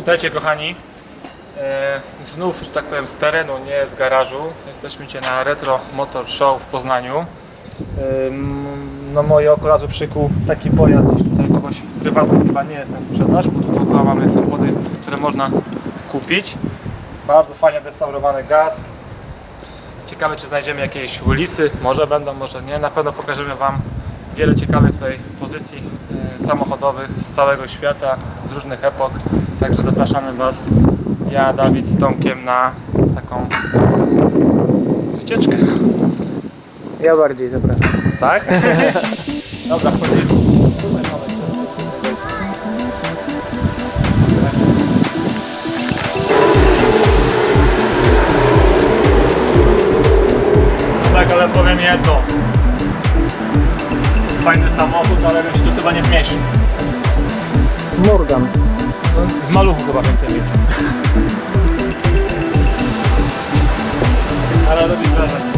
Witajcie kochani. E, znów, że tak powiem, z terenu, nie z garażu. Jesteśmy dzisiaj na Retro Motor Show w Poznaniu. No moje oko razu przykuł taki pojazd gdzieś tutaj kogoś prywatny chyba nie jest na sprzedaż, bo tu dookoła mamy samochody, które można kupić. Bardzo fajnie odrestaurowany gaz. Ciekawe czy znajdziemy jakieś ulisy, może będą, może nie. Na pewno pokażemy Wam wiele ciekawych tutaj pozycji e, samochodowych z całego świata, z różnych epok. Także zapraszamy Was, ja, Dawid z Tomkiem na taką wycieczkę. Ja bardziej zapraszam. Tak? Dobra, wchodzimy. Tak, ale powiem jedno. Fajny samochód, ale bym się tu chyba nie zmieścił. Morgan. W maluchu chyba więcej miejsca. Ale robi wrażenie.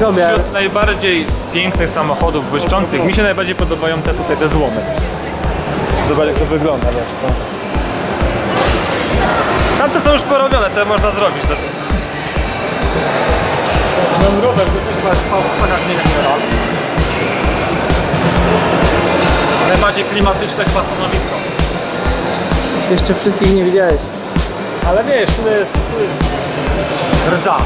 Zrobię. Wśród najbardziej pięknych samochodów, błyszczących, mi się najbardziej podobają te tutaj, te złomy. Zobacz jak to wygląda, wiesz, to. Tamte są już porobione, te można zrobić. Ten rower to chyba stał w plagach nie wiem. Najbardziej klimatyczne chyba stanowisko. Jeszcze wszystkich nie widziałeś. Ale wiesz, tu jest, tu jest rdza.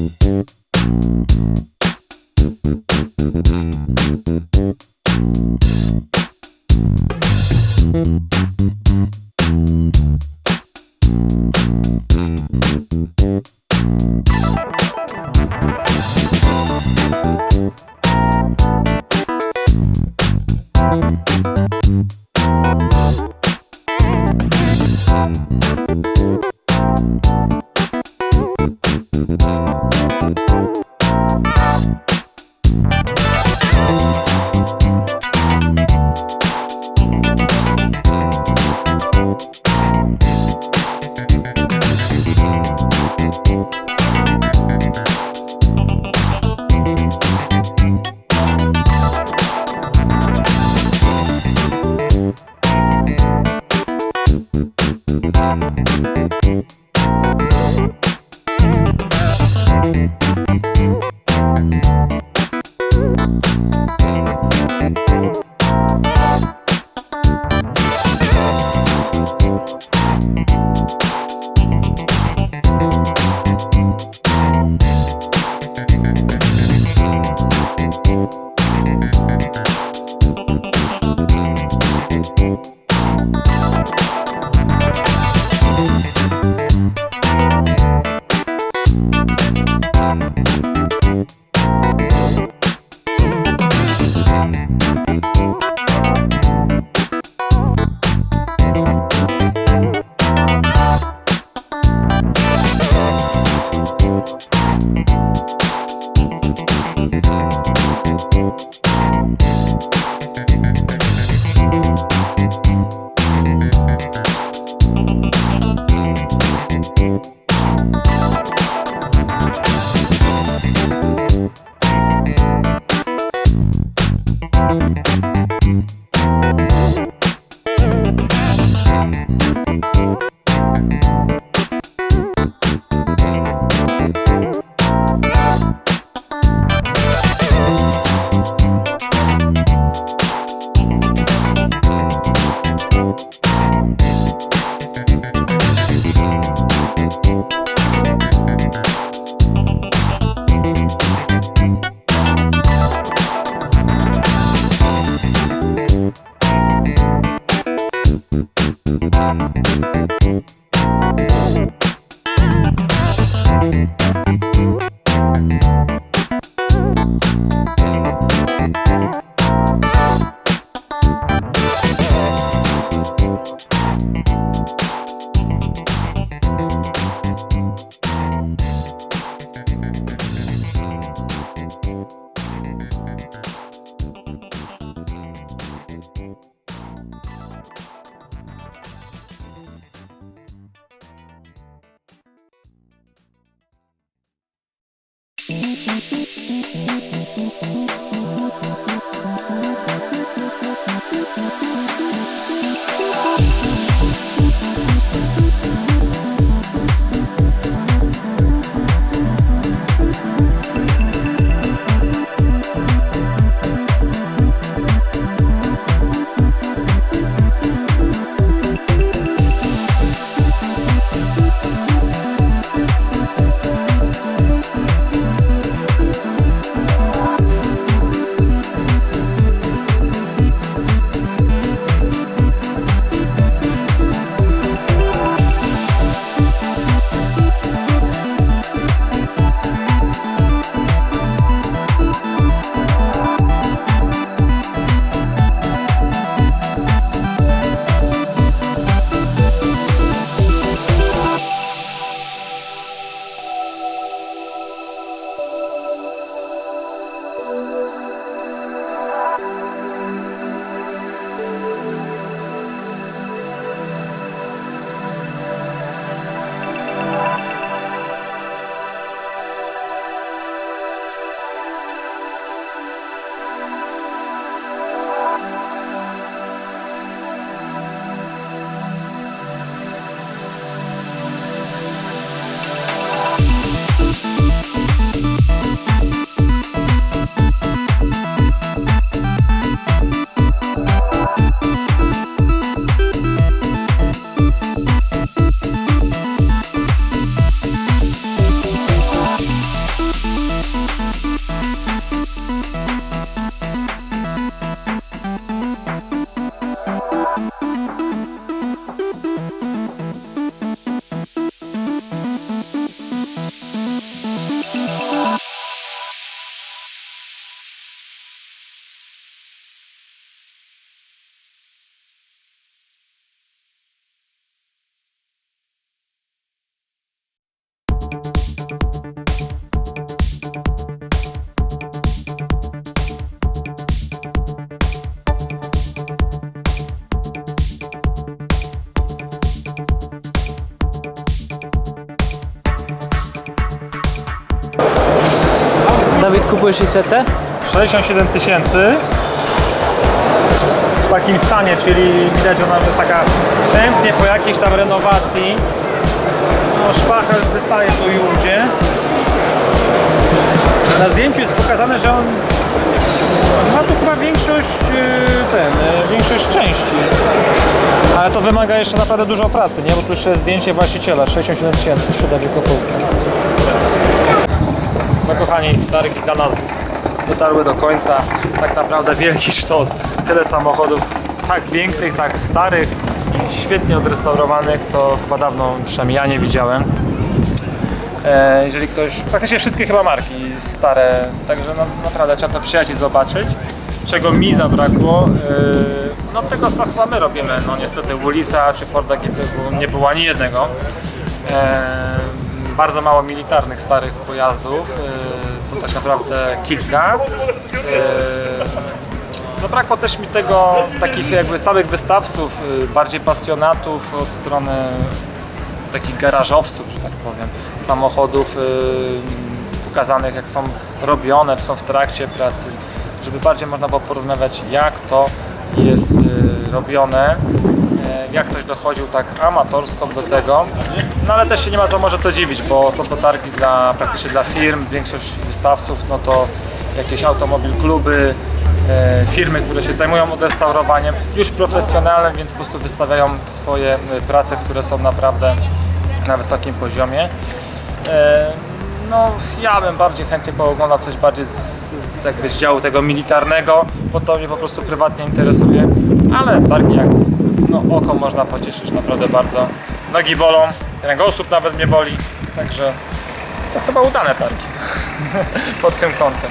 Mm-hmm. Kupujesz Isetę? 67 tysięcy w takim stanie, czyli widać, że ona już jest taka wstępnie po jakiejś tam renowacji. No, szpachel wystaje tu i. Na zdjęciu jest pokazane, że on ma tu chyba większość yy, ten, yy, większość części. Ale to wymaga jeszcze naprawdę dużo pracy, nie? Bo tu jeszcze jest zdjęcie właściciela, 67 tysięcy, sprzedaż Wielkopolska. No kochani, targi dla nas dotarły do końca. Tak naprawdę wielki sztos. Tyle samochodów, tak pięknych, tak starych i świetnie odrestaurowanych, to chyba dawno przynajmniej ja nie widziałem. E, jeżeli ktoś, praktycznie wszystkie chyba marki stare, także no, naprawdę trzeba to przyjechać i zobaczyć. Czego mi zabrakło, e, no tego co chyba my robimy, no niestety Willisa czy Forda GPW nie było ani jednego. E, bardzo mało militarnych starych pojazdów, e, to tak naprawdę kilka. E, Zabrakło też mi tego, takich jakby samych wystawców, y, bardziej pasjonatów od strony takich garażowców, że tak powiem, samochodów y, pokazanych jak są robione, czy są w trakcie pracy, żeby bardziej można było porozmawiać jak to jest y, robione, y, jak ktoś dochodził tak amatorsko do tego, no ale też się nie ma co może co dziwić, bo są to targi dla, praktycznie dla firm, większość wystawców no to jakieś automobil kluby, e, firmy, które się zajmują odrestaurowaniem, już profesjonalne, więc po prostu wystawiają swoje e, prace, które są naprawdę na wysokim poziomie. E, No, ja bym bardziej chętnie pooglądał coś bardziej z, z, jakby z działu tego militarnego, bo to mnie po prostu prywatnie interesuje, ale targi jak no, oko można pocieszyć naprawdę bardzo. Nogi bolą, kręgosłup nawet mnie boli, także to chyba udane targi pod tym kątem.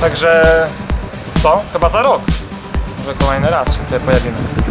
Także co? Chyba za rok. Może kolejny raz się tutaj pojawimy.